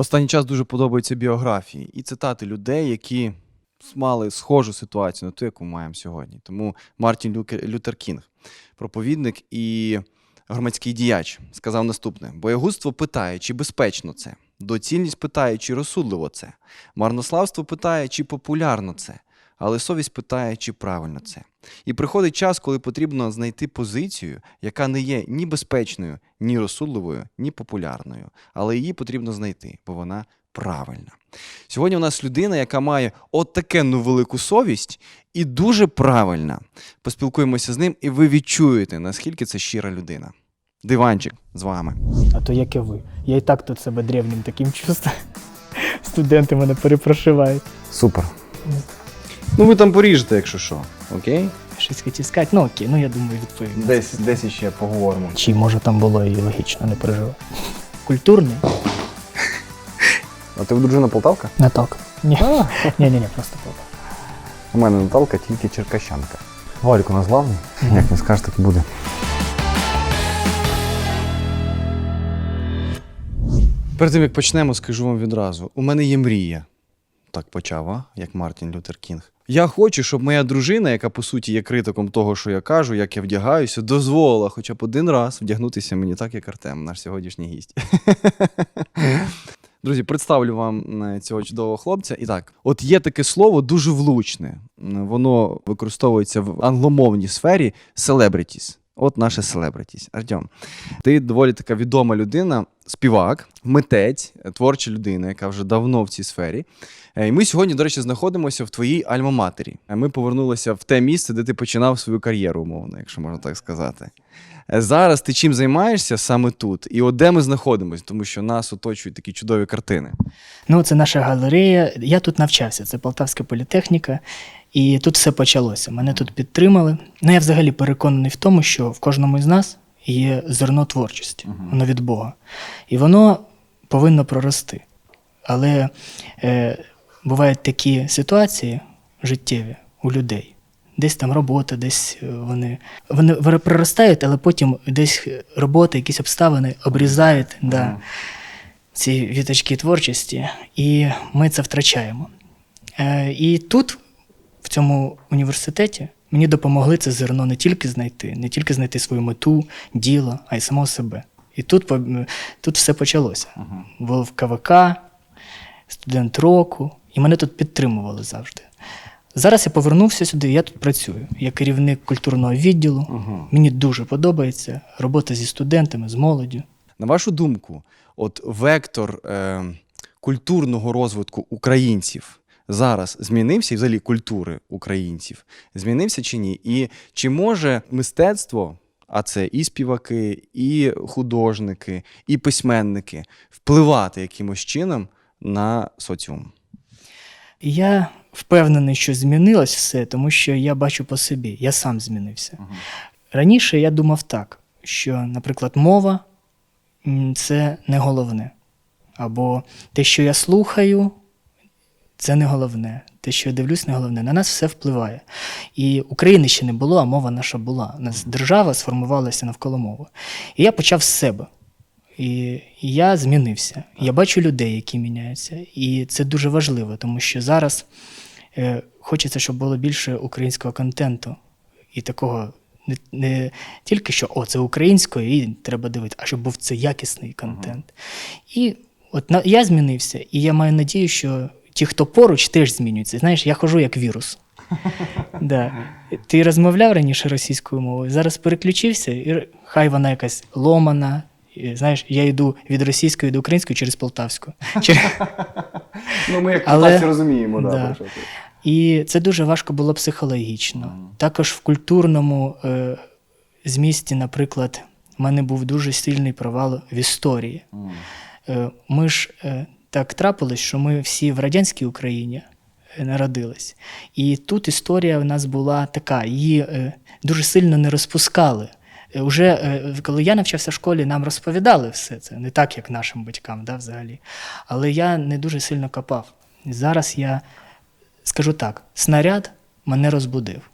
Останній час дуже подобаються біографії і цитати людей, які мали схожу ситуацію на ту, яку маємо сьогодні. Тому Мартін Лютер Кінг, проповідник і громадський діяч, сказав наступне: боягузтво питає, чи безпечно це, доцільність питає, чи розсудливо це, марнославство питає, чи популярно це, але совість питає, чи правильно це. І приходить час, коли потрібно знайти позицію, яка не є ні безпечною, ні розсудливою, ні популярною, але її потрібно знайти, бо вона правильна. Сьогодні у нас людина, яка має от такенну велику совість і дуже правильна. Поспілкуємося з ним, і ви відчуєте, наскільки це щира людина. Диванчик з вами. А то як і ви. Я і так тут себе древнім таким чувствую. Студенти мене перепрошивають. Супер. Ну, ви там поріжете, якщо що. Окей? Щось хотів сказати. Ну окей, ну я думаю, відповім. Десь, десь іще поговоримо. Чи може там було і логічно, не переживай. Культурний? А ти дружина Полтавка? Не так. Ні. Ні, ні, ні, просто попа. У мене Наталка тільки черкащанка. Валік у нас главний. Як не скажеш, так і буде. Перед тим як почнемо, скажу вам відразу: у мене є мрія. Так почав, а? як Мартін Лютер Кінг. Я хочу, щоб моя дружина, яка по суті є критиком того, що я кажу, як я вдягаюся, дозволила хоча б один раз вдягнутися мені так, як Артем, наш сьогоднішній гість. Друзі, представлю вам е, цього чудового хлопця. І так, от є таке слово дуже влучне. Воно використовується в англомовній сфері celebrities. От наше celebrities. Артем, ти доволі така відома людина, співак, митець, е, творча людина, яка вже давно в цій сфері. Е, І ми сьогодні, до речі, знаходимося в твоїй альма-матері. Е, Ми повернулися в те місце, де ти починав свою кар'єру, умовно, якщо можна так сказати. Зараз ти чим займаєшся саме тут? І от де ми знаходимося, тому що нас оточують такі чудові картини. Ну, це наша галерея. Я тут навчався, це Полтавська політехніка, і тут все почалося. Мене тут підтримали. Ну, я взагалі переконаний в тому, що в кожному з нас є зерно творчості, воно від Бога. І воно повинно прорости. Але е, бувають такі ситуації життєві у людей. Десь там робота, десь е, вони, вони проростають, але потім десь робота, якісь обставини обрізають. Да ці віточки творчості, і ми це втрачаємо. Е, і тут, цьому університеті, мені допомогли це зерно не тільки знайти, не тільки знайти свою мету, діло, а й самого себе. І тут, тут все почалося. Був в КВК, студент року, і мене тут підтримували завжди. Зараз я повернувся сюди, я тут працюю. Я керівник культурного відділу. Мені дуже подобається робота зі студентами, з молоддю. На вашу думку, от вектор е, культурного розвитку українців зараз змінився, і взагалі культури українців змінився чи ні? І чи може мистецтво, а це і співаки, і художники, і письменники, впливати якимось чином на соціум? Я впевнений, що змінилось все, тому що я бачу по собі, я сам змінився. Раніше я думав так, що, наприклад, мова це не головне. Або те, що я слухаю, це не головне. Те, що я дивлюсь, не головне. На нас все впливає. І України ще не було, а мова наша була. У нас держава сформувалася навколо мови. І я почав з себе. І я змінився. Я бачу людей, які міняються. І це дуже важливо, тому що зараз е, хочеться, щоб було більше українського контенту. І такого не, не тільки що о, це українською, і треба дивитися, а щоб був це якісний контент. І от на, я змінився, і я маю надію, що ті, хто поруч, теж змінюються. Знаєш, я хожу як вірус. Да. Ти розмовляв раніше російською мовою, зараз переключився, і хай вона якась ломана. І, знаєш, я йду від російської до української через полтавську. Ну, ми як Але- полтавці розуміємо, да. ти. І це дуже важко було психологічно. Також в культурному е, змісті, наприклад, в мене був дуже сильний провал в історії. Е, ми ж е, так трапилось, що ми всі в радянській Україні е, народились. І тут історія в нас була така, її е, дуже сильно не розпускали. Е, Уже коли я навчався в школі, нам розповідали все це, не так, як нашим батькам, да, взагалі. Але я не дуже сильно копав. Зараз я скажу так: снаряд мене розбудив.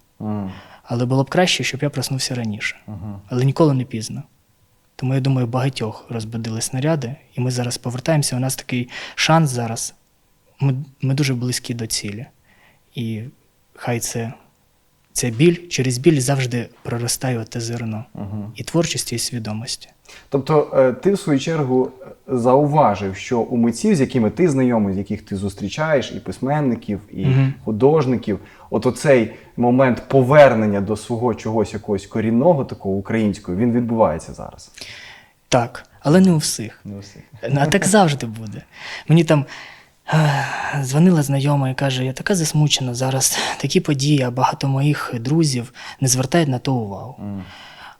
Але було б краще, щоб я проснувся раніше. Але ніколи не пізно. Тому я думаю, багатьох розбудили снаряди, і ми зараз повертаємося. У нас такий шанс зараз. Ми, ми дуже близькі до цілі. І хай це, це біль, через біль завжди проростає те зерно і творчості, і свідомості. Тобто, е, ти в свою чергу зауважив, що у митців, з якими ти знайомий, з яких ти зустрічаєш, і письменників, і Мгм. художників, от оцей момент повернення до свого чогось якогось корінного, такого українського, він відбувається зараз. Так, але не у всіх. Не у всіх. Ну, а так завжди буде. Мені там дзвонила знайома і каже: я така засмучена зараз, такі події, а багато моїх друзів не звертають на то увагу.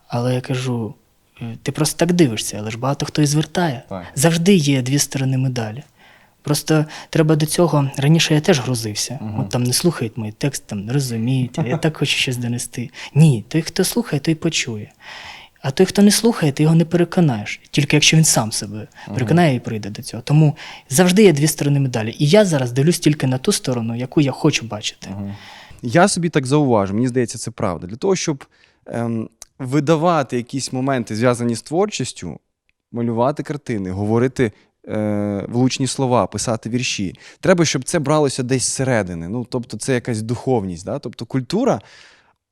Але я кажу: «Е, ти просто так дивишся, але ж багато хто і звертає. Так. Завжди є дві сторони медалі. Просто треба до цього. Раніше я теж грузився. От там не слухають мої текст, там не розуміють, а я так хочу щось донести. Ні, той, хто слухає, той почує. А той, хто не слухає, ти його не переконаєш, тільки якщо він сам себе переконає і прийде до цього. Тому завжди є дві сторони медалі. І я зараз дивлюсь тільки на ту сторону, яку я хочу бачити. Я собі так зауважу, мені здається, це правда. Для того, щоб ем, видавати якісь моменти, зв'язані з творчістю, малювати картини, говорити е, влучні слова, писати вірші, треба, щоб це бралося десь зсередини. Ну, тобто, це якась духовність. Да? Тобто культура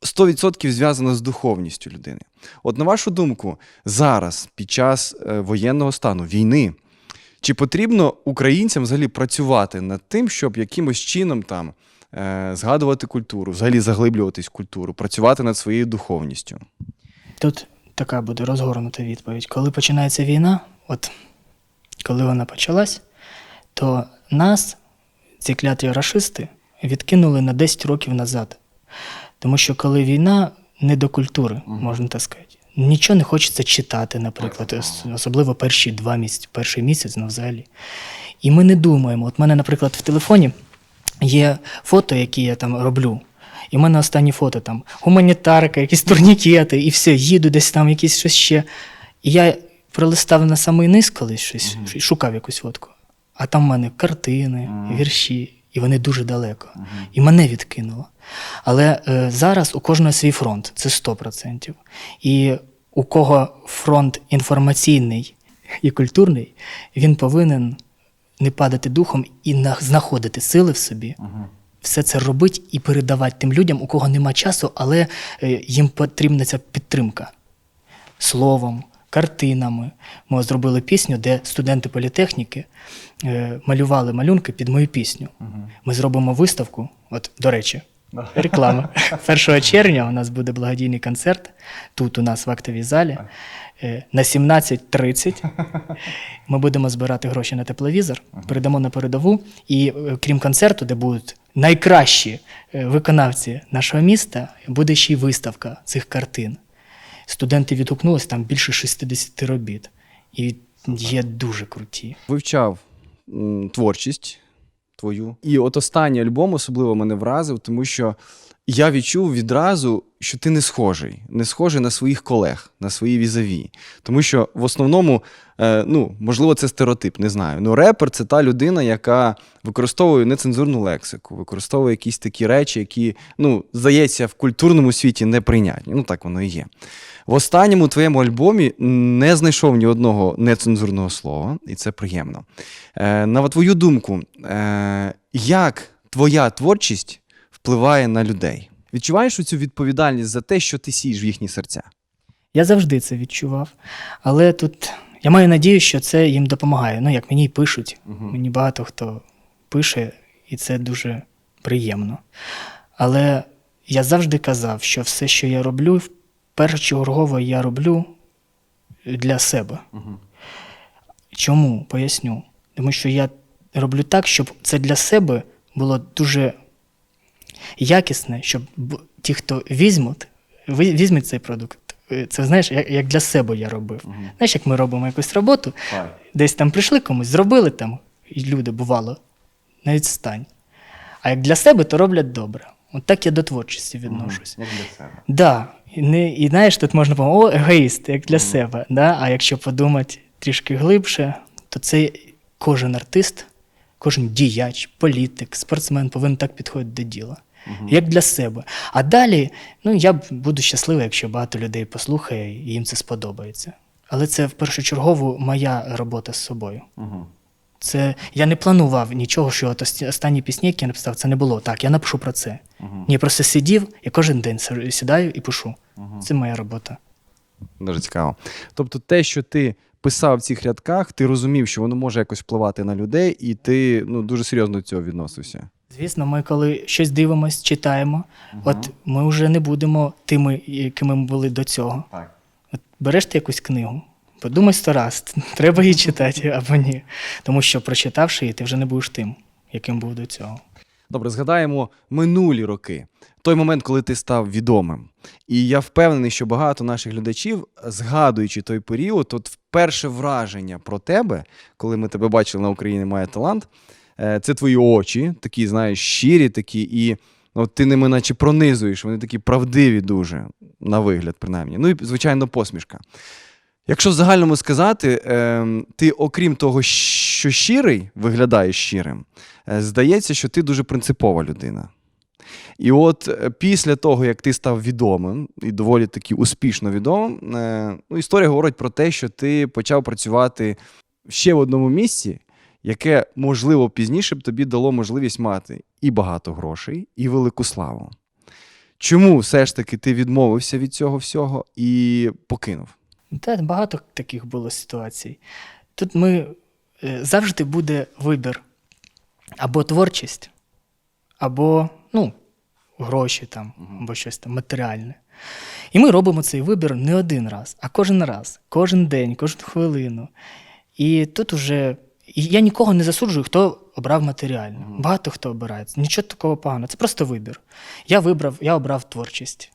100% зв'язана з духовністю людини. От на вашу думку, зараз, під час е, воєнного стану, війни, чи потрібно українцям взагалі працювати над тим, щоб якимось чином там е, згадувати культуру, взагалі заглиблюватись в культуру, працювати над своєю духовністю? Тут така буде розгорнута відповідь. Коли починається війна, от коли вона почалась, то нас, ці кляті рашисти, відкинули на 10 років назад. Тому що коли війна не до культури, можна так сказати. Нічого не хочеться читати, наприклад, ос- особливо перші два місяці, перший місяць, ну взагалі. І ми не думаємо. От мене, наприклад, в телефоні є фото, які я там роблю. І в мене останні фото там гуманітарка, якісь турнікети, і все, їду десь там, якісь щось ще. І я пролистав на самий низ колись щось, шукав якусь фотку. А там в мене картини, вірші, і вони дуже далеко. І мене відкинуло. Але е, зараз у кожного свій фронт, це 100%. І у кого фронт інформаційний і культурний, він повинен не падати духом і на- знаходити сили в собі, все це робити і передавати тим людям, у кого нема часу, але е, їм потрібна ця підтримка словом, картинами. Ми зробили пісню, де студенти політехніки е, малювали малюнки під мою пісню. Ми зробимо виставку. От, до речі, реклама. 1 червня у нас буде благодійний концерт тут, у нас в актовій залі. е, На 17.30 ми будемо збирати гроші на тепловізор, передамо на передову. І е, крім концерту, де будуть найкращі е, виконавці нашого міста, буде ще й виставка цих картин. Студенти відгукнулись там більше 60 робіт. І є дуже круті. Вивчав творчість твою. І от останній альбом особливо мене вразив, тому що я відчув відразу, що ти не схожий, не схожий на своїх колег, на свої візаві. Тому що в основному, е, ну, можливо, це стереотип, не знаю. Ну, репер це та людина, яка використовує нецензурну лексику, використовує якісь такі речі, які, ну, здається, в культурному світі неприйнятні. Ну, так воно і є. В останньому твоєму альбомі не знайшов ні одного нецензурного слова, і це приємно. Е, на твою думку, е, як твоя творчість впливає на людей? Відчуваєш цю відповідальність за те, що ти сієш в їхні серця? Я завжди це відчував. Але тут я маю надію, що це їм допомагає. Ну, як мені пишуть. Мені багато хто пише, і це дуже приємно. Але я завжди казав, що все, що я роблю, першочергово я роблю для себе. Чому? Поясню. Тому що я роблю так, щоб це для себе було дуже якісне, щоб ті, хто візьмуть, візьмуть цей продукт. е, Це знаєш, як, для себе я робив. Знаєш, як ми робимо якусь роботу, десь там прийшли комусь, зробили там, і люди бувало, на відстань. А як для себе, то роблять добре. От так я до творчості відношусь. Як для себе. Да. І, не, і знаєш, тут можна подумати, о, егоїст, як для себе. Да? А якщо подумати трішки глибше, то це кожен артист, кожен діяч, політик, спортсмен повинен так підходити до діла. Як для себе. А далі, ну я буду щасливий, якщо багато людей послухає і їм це сподобається. але це в першочергово моя робота з собою. Це я не планував нічого, що от останні пісні, які я написав, це не було. Так, я напишу про це. Ні, я просто сидів і кожен день сідаю і пишу. Це моя робота. Дуже цікаво. Тобто, те, що ти писав в цих рядках, ти розумів, що воно може якось впливати на людей, і ти ну, дуже серйозно до цього відносився. Звісно, ми коли щось дивимось, читаємо, от ми вже не будемо тими, якими ми були до цього. Так. От береш ти якусь книгу, подумай сто раз, треба її читати або ні. Тому що, прочитавши її, ти вже не будеш тим, яким був до цього. Добре, згадаємо минулі роки, той момент, коли ти став відомим. І я впевнений, що багато наших глядачів, згадуючи той період, от вперше враження про тебе, коли ми тебе бачили на Україні має талант, це твої очі, такі, знаєш, щирі такі, і от ти ними наче пронизуєш, вони такі правдиві дуже, на вигляд, принаймні. Ну і, звичайно, посмішка. Якщо в загальному сказати, ем, ти, окрім того, що щирий, виглядаєш щирим, е, здається, що ти дуже принципова людина. І от е, після того, як ти став відомим і доволі таки успішно відомим, е, ну, історія говорить про те, що ти почав працювати ще в одному місці, яке, можливо, пізніше б тобі дало можливість мати і багато грошей, і велику славу. Чому все ж таки ти відмовився від цього всього і покинув? Та багато таких було ситуацій. Тут ми е, завжди буде вибір або творчість, або ну, гроші там, або щось там матеріальне. І ми робимо цей вибір не один раз, а кожен раз, кожен день, кожну хвилину. І тут уже і я нікого не засуджую, хто обрав матеріальне. Багато хто обирає. Нічого такого поганого. Це просто вибір. Я вибрав, я обрав творчість.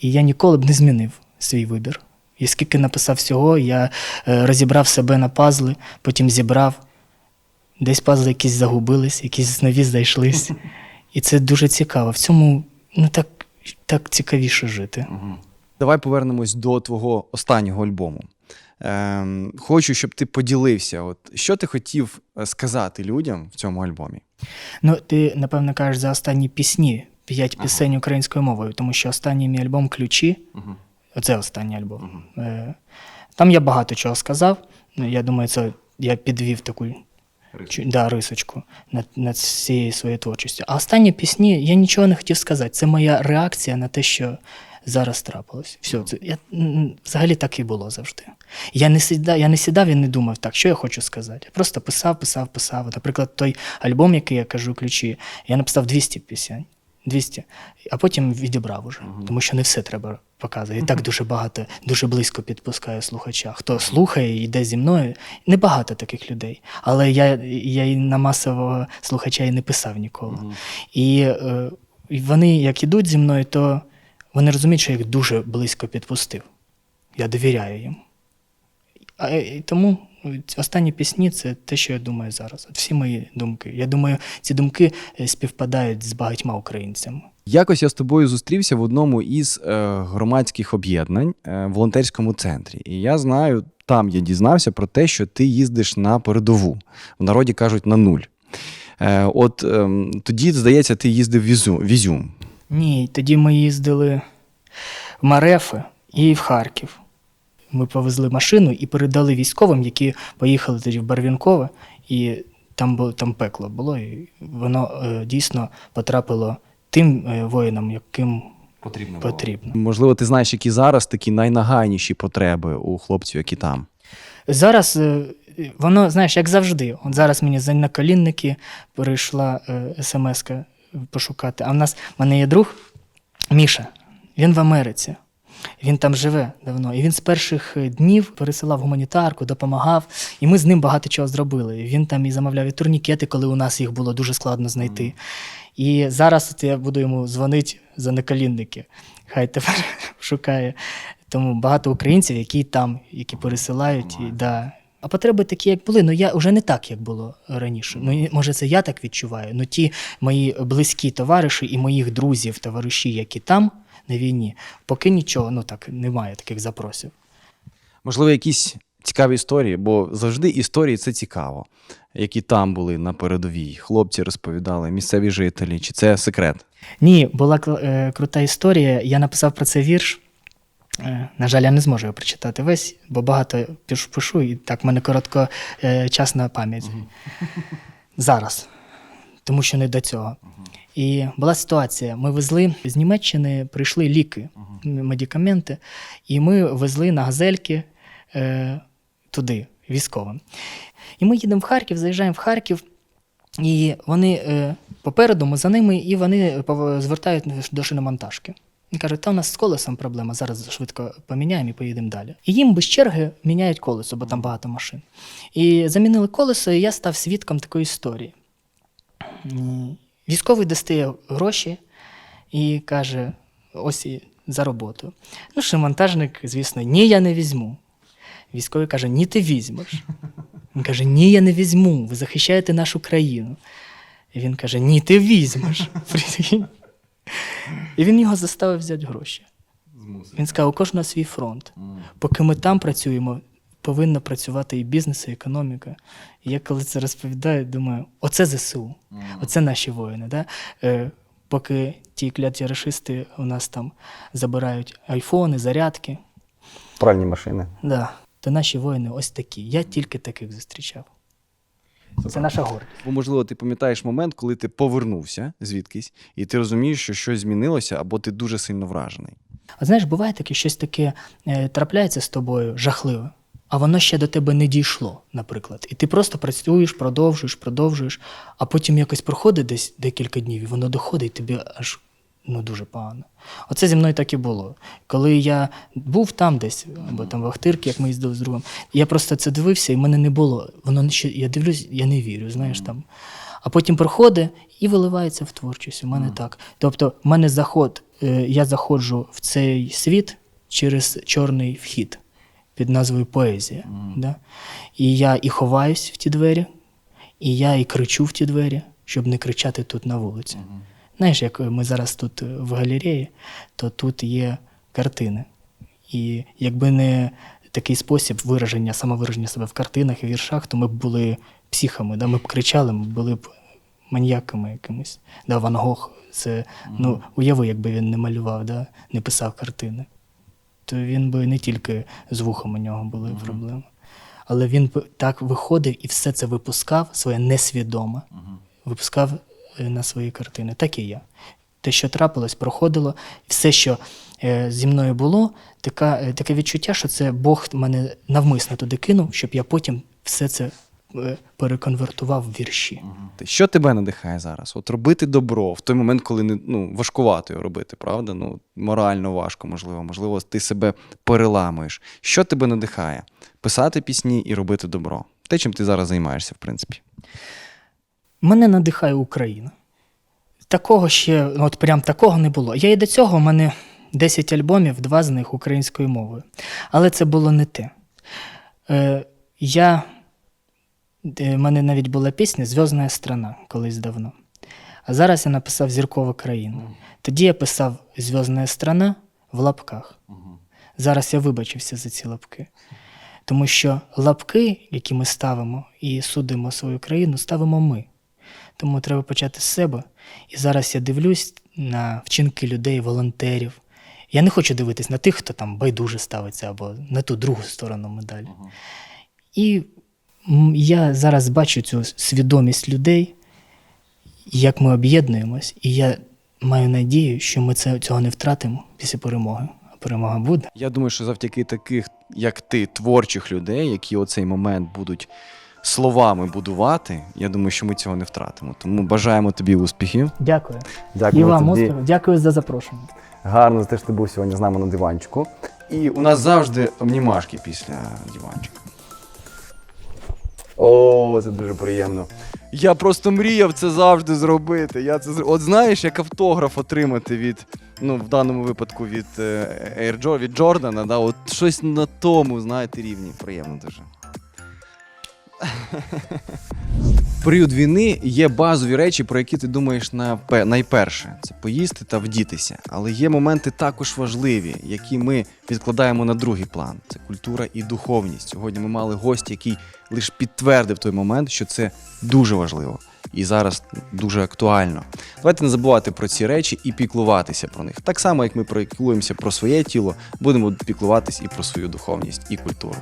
І я ніколи б не змінив свій вибір. І скільки написав всього, я е, розібрав себе на пазли, потім зібрав. Десь пазли якісь загубились, якісь нові знайшлись. І це дуже цікаво. В цьому ну, так, так цікавіше жити. Давай повернемось до твого останнього альбому. Ем, хочу, щоб ти поділився. От, що ти хотів е, сказати людям в цьому альбомі? Ну, ти, напевно, кажеш за останні пісні, п'ять пісень українською мовою, тому що останній мій альбом ключі. Оце останній альбом. Е, Там я багато чого сказав. Ну, я думаю, це я підвів таку чу- да, рисочку над, над всією своєю творчістю. А останні пісні я нічого не хотів сказати. Це моя реакція на те, що зараз трапилось. Все, це, я, взагалі так і було завжди. Я не, сідав, я не сідав і не думав так, що я хочу сказати. Я просто писав, писав, писав. Наприклад, той альбом, який я кажу ключі, я написав 200 пісень. 200, а потім відібрав уже, тому що не все треба показувати. І так дуже багато, дуже близько підпускаю слухача. Хто слухає і йде зі мною, небагато таких людей. Але я, я і на масового слухача і не писав ніколи. І, е, вони, як ідуть зі мною, то вони розуміють, що я їх дуже близько підпустив. Я довіряю їм. А, і тому останні пісні це те, що я думаю зараз. Всі мої думки. Я думаю, ці думки е, співпадають з багатьма українцями. Якось я з тобою зустрівся в одному із е, громадських об'єднань е, в волонтерському центрі. І я знаю, там я дізнався про те, що ти їздиш на передову. В народі кажуть на нуль. Е, от ем, тоді, здається, ти їздив в Ізю- в Ізюм. Ні, тоді ми їздили в Марефи і в Харків. Ми повезли машину і передали військовим, які поїхали тоді в Барвінкове, і там було там пекло було, і воно е, дійсно потрапило тим е, воїнам, яким Потрібно. потрібно. Можливо, ти знаєш, які зараз такі найнагайніші потреби у хлопців, які там. Зараз е, воно, знаєш, як завжди. От зараз мені за наколінники прийшла е, смс-ка пошукати. А в нас в мене є друг Міша, він в Америці. Він там живе давно. І він з перших е, днів пересилав гуманітарку, допомагав. І ми з ним багато чого зробили. Він там і замовляв і турнікети, коли у нас їх було дуже складно знайти. І зараз от я буду йому дзвонити за наколінники. Хай тепер шукає. Тому багато українців, які там, які пересилають, і, да. А потреби такі, як були, ну я вже не так, як було раніше. Ну, може, це я так відчуваю. Ну ті мої близькі товариші і моїх друзів, товариші, які там на війні, поки нічого, ну так, немає таких запросів. Можливо, якісь цікаві історії, бо завжди історії це цікаво, які там були на передовій. Хлопці розповідали, місцеві жителі, чи це секрет? Ні, була е, крута історія. Я написав про це вірш. Е, На жаль, я не зможу його прочитати весь, бо багато пишу, пишу і так в мене коротко е, час на пам'ять. Зараз, тому що не до цього. І була ситуація: ми везли з Німеччини, прийшли ліки, медикаменти, і ми везли на газельки е, туди, військовим. І ми їдемо в Харків, заїжджаємо в Харків, і вони е, попереду, ми за ними, і вони звертають до шиномонтажки. Він каже, та у нас з колесом проблема, зараз швидко поміняємо і поїдемо далі. І їм без черги міняють колесо, бо там багато машин. І замінили колесо, і я став свідком такої історії. Військовий достає гроші і каже: ось і за роботу. Ну, шиномонтажник, звісно, ні, я не візьму. Військовий каже: Ні, ти візьмеш. Він каже: Ні, я не візьму. Ви захищаєте нашу країну. І він каже: Ні, ти візьмеш. І він його заставив взяти гроші. Він сказав, у кожного свій фронт. Поки ми там працюємо, повинна працювати і бізнес, і економіка. І я коли це розповідаю, думаю, оце ЗСУ, оце наші воїни. Да? Е, поки ті кляті рашисти у нас там забирають айфони, зарядки, Пральні машини. да, то наші воїни ось такі. Я тільки таких зустрічав. Це наша гордість. Бо, можливо, ти пам'ятаєш момент, коли ти повернувся звідкись, і ти розумієш, що щось змінилося, або ти дуже сильно вражений. А знаєш, буває таке, щось таке е, трапляється з тобою жахливе, а воно ще до тебе не дійшло, наприклад. І ти просто працюєш, продовжуєш, продовжуєш, а потім якось проходить десь декілька днів, і воно доходить, і тобі аж ну, дуже погано. Оце зі мною так і було. Коли я був там десь, або там в Ахтирці, як ми їздили з другом, я просто це дивився, і в мене не було. Воно ще, я дивлюсь, я не вірю, знаєш там. А потім проходить і виливається в творчість. У мене так. Тобто, в мене заход, е, я заходжу в цей світ через чорний вхід під назвою Поезія. Да? І я і ховаюсь в ті двері, і я і кричу в ті двері, щоб не кричати тут на вулиці. Знаєш, як ми зараз тут е, в галереї, то тут є картини. І якби не такий спосіб вираження, самовираження себе в картинах і віршах, то ми б були психами, да? ми б кричали, ми були б маньяками якимись. Да, Ван Гог, це, ну, уяви, якби він не малював, да? не писав картини, то він би не тільки з вухом у нього були проблеми. Але він б так виходив і все це випускав, своє несвідоме, випускав е, на свої картини. Так і я. Те, що трапилось, проходило, все, що е, зі мною було, така, е, таке відчуття, що це Бог мене навмисно туди кинув, щоб я потім все це переконвертував в вірші. Що тебе надихає зараз? От робити добро в той момент, коли не ну, важкувато його робити, правда? Ну, морально важко, можливо. Можливо, ти себе переламуєш. Що тебе надихає? Писати пісні і робити добро. Те, чим ти зараз займаєшся, в принципі. Мене надихає Україна. Такого ще, от прям такого не було. Я і до цього, у мене 10 альбомів, два з них українською мовою. Але це було не те. Е, я, е, в мене навіть була пісня Зв'язна страна колись давно. А зараз я написав Зіркова країна. Тоді я писав Зв'язна страна в лапках. Зараз я вибачився за ці лапки. Тому що лапки, які ми ставимо і судимо свою країну, ставимо ми. Тому треба почати з себе. І зараз я дивлюсь на вчинки людей, волонтерів. Я не хочу дивитись на тих, хто там байдуже ставиться або на ту другу сторону медалі. І я зараз бачу цю свідомість людей, як ми об'єднуємось, і я маю надію, що ми це, цього не втратимо після перемоги. А перемога буде. Я думаю, що завдяки таких, як ти, творчих людей, які оцей момент будуть словами будувати, я думаю, що ми цього не втратимо. Тому бажаємо тобі успіхів. Дякую. Дякую і вам тобі. успіху. Дякую за запрошення. Гарно за те, що ти був сьогодні з нами на диванчику. І у нас завжди обнімашки після диванчика. О, це дуже приємно. Я просто мріяв це завжди зробити. Я це От знаєш, як автограф отримати від, ну, в даному випадку від е, Air Jo- від Джордана, да, от щось на тому, знаєте, рівні. Приємно дуже. Період війни є базові речі, про які ти думаєш найперше. Це поїсти та вдітися. Але є моменти також важливі, які ми відкладаємо на другий план. Це культура і духовність. Сьогодні ми мали гостя, який лише підтвердив той момент, що це дуже важливо і зараз дуже актуально. Давайте не забувати про ці речі і піклуватися про них. Так само, як ми піклуємося про своє тіло, будемо піклуватись і про свою духовність і культуру.